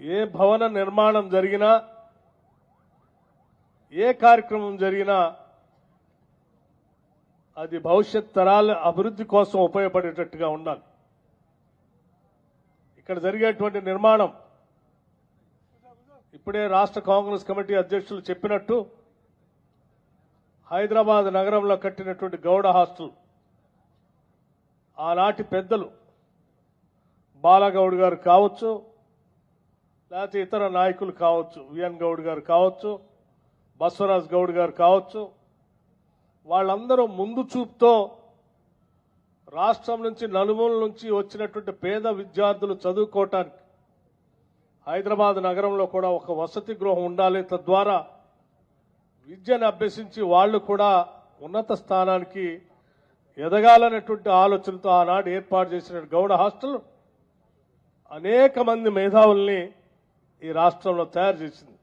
ఏ భవన నిర్మాణం జరిగినా ఏ కార్యక్రమం జరిగినా అది భవిష్యత్ తరాల అభివృద్ధి కోసం ఉపయోగపడేటట్టుగా ఉండాలి. ఇక్కడ జరిగేటువంటి నిర్మాణం ఇప్పుడే రాష్ట్ర కాంగ్రెస్ కమిటీ అధ్యక్షులు చెప్పినట్టు హైదరాబాద్ నగరంలో కట్టినటువంటి గౌడ హాస్టల్ ఆనాటి పెద్దలు బాలగౌడ్ గారు కావచ్చు లేకపోతే ఇతర నాయకులు కావచ్చు విఎన్ గౌడ్ గారు కావచ్చు బసవరాజ్ గౌడ్ గారు కావచ్చు వాళ్ళందరూ ముందు చూపుతో రాష్ట్రం నుంచి నలుమూల నుంచి వచ్చినటువంటి పేద విద్యార్థులు చదువుకోవటానికి హైదరాబాద్ నగరంలో కూడా ఒక వసతి గృహం ఉండాలి. తద్వారా విద్యను అభ్యసించి వాళ్ళు కూడా ఉన్నత స్థానానికి ఎదగాలనేటువంటి ఆలోచనతో ఆనాడు ఏర్పాటు చేసిన గౌడ హాస్టల్ అనేక మంది మేధావుల్ని ఈ రాష్ట్రంలో తయారు చేసింది.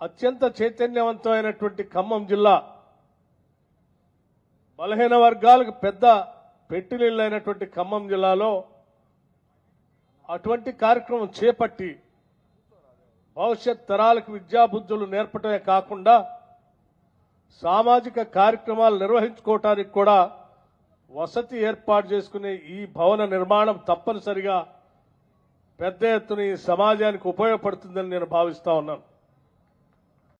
అత్యంత చైతన్యవంతమైనటువంటి ఖమ్మం జిల్లా బలహీన వర్గాలకు పెద్ద పెట్టినీళ్ళైనటువంటి ఖమ్మం జిల్లాలో అటువంటి కార్యక్రమం చేపట్టి భవిష్యత్ తరాలకు విద్యాబుద్ధులు నేర్పటమే కాకుండా సామాజిక కార్యక్రమాలు నిర్వహించుకోవటానికి కూడా వసతి ఏర్పాటు చేసుకునే ఈ భవన నిర్మాణం తప్పనిసరిగా పెద్ద ఎత్తున ఈ సమాజానికి ఉపయోగపడుతుందని నేను భావిస్తా ఉన్నాను.